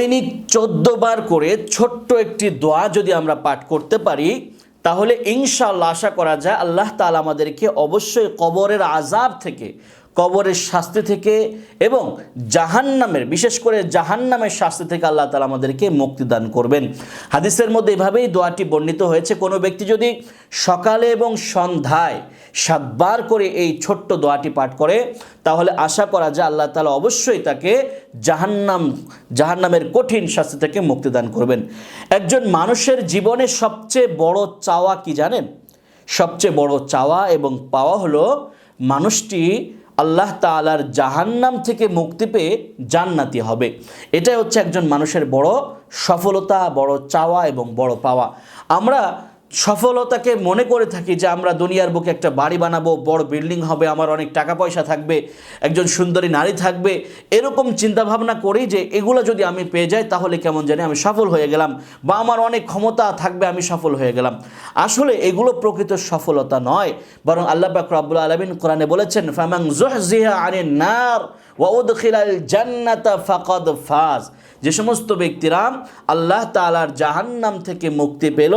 দৈনিক চোদ্দ বার করে ছোট্ট একটি দোয়া যদি আমরা পাঠ করতে পারি, তাহলে ইনশাল্লাহ আশা করা যায় আল্লাহ তালা আমাদেরকে অবশ্যই কবরের আজাব থেকে কবরের শাস্তি থেকে এবং জাহান্নামের, বিশেষ করে জাহান্নামের শাস্তি থেকে আল্লাহ তাআলা আমাদেরকে মুক্তি দান করবেন। হাদিসের মধ্যে এভাবেই দোয়াটি বর্ণিত হয়েছে, কোনো ব্যক্তি যদি সকালে এবং সন্ধ্যায় সাতবার করে এই ছোট্ট দোয়াটি পাঠ করে, তাহলে আশা করা যায় আল্লাহ তাআলা অবশ্যই তাকে জাহান্নাম, জাহান্নামের কঠিন শাস্তি থেকে মুক্তিদান করবেন। একজন মানুষের জীবনে সবচেয়ে বড় চাওয়া কি জানেন? সবচেয়ে বড় চাওয়া এবং পাওয়া হলো মানুষটি আল্লাহ তালার জাহান্নাম থেকে মুক্তি পেয়ে জান্নাতি হবে। এটাই হচ্ছে একজন মানুষের বড় সফলতা, বড় চাওয়া এবং বড় পাওয়া। আমরা সফলতাকে মনে করে থাকি যে আমরা দুনিয়ার বুকে একটা বাড়ি বানাবো, বড় বিল্ডিং হবে, আমার অনেক টাকা পয়সা থাকবে, একজন সুন্দরী নারী থাকবে। এরকম চিন্তাভাবনা করি যে এগুলো যদি আমি পেয়ে যাই, তাহলে কেমন জানি আমি সফল হয়ে গেলাম বা আমার অনেক ক্ষমতা থাকবে, আমি সফল হয়ে গেলাম। আসলে এগুলো প্রকৃত সফলতা নয়, বরং আল্লাহ পাক রব্বুল আলমিন কোরআনে বলেছেন ফামাং জুহজিহা আনিন নার ওয়া জান্নাতা ফাকাদ ফাজ। যে সমস্ত ব্যক্তিরা আল্লাহ তালার জাহান্নাম থেকে মুক্তি পেল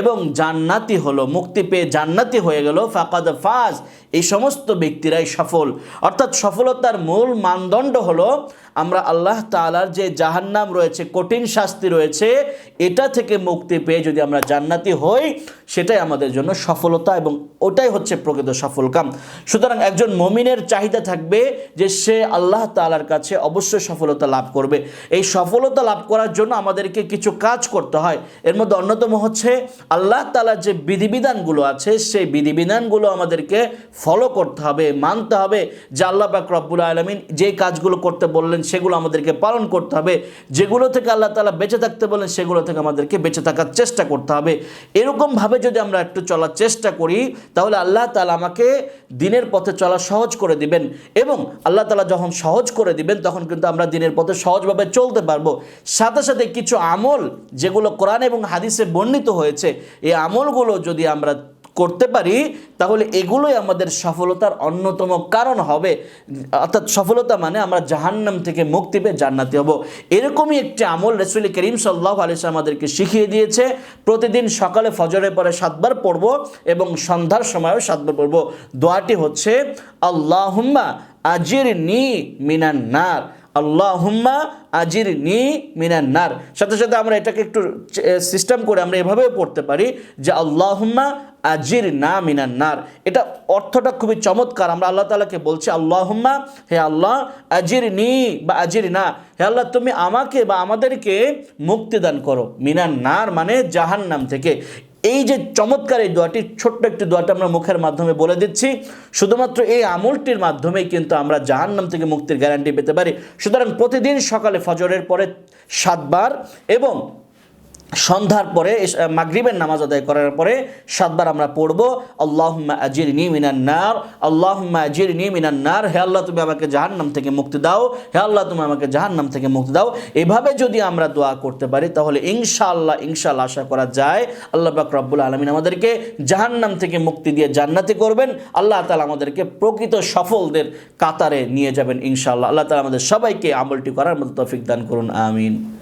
এবং জান্নাতি হলো, মুক্তি পেয়ে জান্নাতি হয়ে গেল, ফাকাদ ফাজ। এই সমস্ত ব্যক্তিরাই সফল। অর্থাৎ সফলতার মূল মানদণ্ড হলো, আমরা আল্লাহ তালার যে জাহান্নাম রয়েছে, কঠিন শাস্তি রয়েছে, এটা থেকে মুক্তি পেয়ে যদি আমরা জান্নাতি হই, সেটাই আমাদের জন্য সফলতা এবং ওটাই হচ্ছে প্রকৃত সফল কাম। সুতরাং একজন মমিনের চাহিদা থাকবে যে সে আল্লাহ তালার কাছে অবশ্যই সফলতা লাভ করবে। এই সফলতা লাভ করার জন্য আমাদেরকে কিছু কাজ করতে হয়। এর মধ্যে অন্যতম হচ্ছে, আল্লাহ তালার যে বিধিবিধানগুলো আছে, সেই বিধিবিধানগুলো আমাদেরকে ফলো করতে হবে, মানতে হবে। যে আল্লাহ পাক রব্বুল আলমিন যে কাজগুলো করতে বললেন, সেগুলো আমাদেরকে পালন করতে হবে। যেগুলো থেকে আল্লাহ তালা বেঁচে থাকতে বলেন সেগুলো থেকে আমাদেরকে বেঁচে থাকার চেষ্টা করতে হবে। এরকমভাবে যদি আমরা একটু চলার চেষ্টা করি, তাহলে আল্লাহ তালা আমাকে দিনের পথে চলা সহজ করে দিবেন এবং আল্লাহ তালা যখন সহজ করে দিবেন, তখন কিন্তু আমরা দিনের পথে সহজভাবে চলতে পারব। সাথে সাথে কিছু আমল, যেগুলো কোরআন এবং হাদিসে বর্ণিত হয়েছে, এই আমলগুলো যদি আমরা করতে পারি, তাহলে এগুলোই আমাদের সফলতার অন্যতম কারণ হবে। অর্থাৎ সফলতা মানে আমরা জাহান্নাম থেকে মুক্তি পেয়ে জান্নাতি হব। এরকমই একটি আমল রসুল করিম সাল্লাহ আলিয়া আমাদেরকে শিখিয়ে দিয়েছে। প্রতিদিন সকালে ফজরের পরে সাতবার পড়ব এবং সন্ধ্যার সময়ও সাতবার পড়ব। দোয়াটি হচ্ছে, আল্লাহুম্মা আজির নি মিনান নার আল্লাহুম্মা আজির নি মিনান নার। সাথে সাথে আমরা এটাকে একটু সিস্টেম করে আমরা এভাবেও পড়তে পারি যে আল্লাহুম্মা আজির না মিনান নার। এটা অর্থটা খুবই চমৎকার। আমরা আল্লাহ তালাকে বলছি, আল্লাহুম্মা, হে আল্লাহ আজির নি বা আজির না হে আল্লাহ, তুমি আমাকে বা আমাদেরকে মুক্তি দান করো। মিনান নার মানে জাহান্নাম থেকে। এই যে চমৎকার এই দোয়াটি, ছোট্ট একটি দোয়াটা আমরা মুখের মাধ্যমে বলে দিচ্ছি। শুধুমাত্র এই আমলটির মাধ্যমেই কিন্তু আমরা জাহান্নাম থেকে মুক্তির গ্যারান্টি পেতে পারি। সুতরাং প্রতিদিন সকালে ফজরের পরে সাতবার এবং সন্ধ্যার পরে মাগরিবের নামাজ আদায় করার পরে সাতবার আমরা পড়ব, আল্লাহুম্মা আজির নি মিনান নার আল্লাহুম্মা আজির নি মিনান নার হে আল্লাহ, তুমি আমাকে জাহান্নাম থেকে মুক্তি দাও হে আল্লাহ, তুমি আমাকে জাহান্নাম থেকে মুক্তি দাও এভাবে যদি আমরা দোয়া করতে পারি, তাহলে ইনশাআল্লাহ ইনশাআল্লাহ আশা করা যায়, আল্লাহ পাক রব্বুল আলমিন আমাদেরকে জাহান্নাম থেকে মুক্তি দিয়ে জান্নাতি করবেন, আল্লাহ তালা আমাদেরকে প্রকৃত সফলদের কাতারে নিয়ে যাবেন ইনশাআল্লাহ। আল্লাহ তালা আমাদের সবাইকে আমলটি করার মতো তৌফিক দান করুন, আমিন।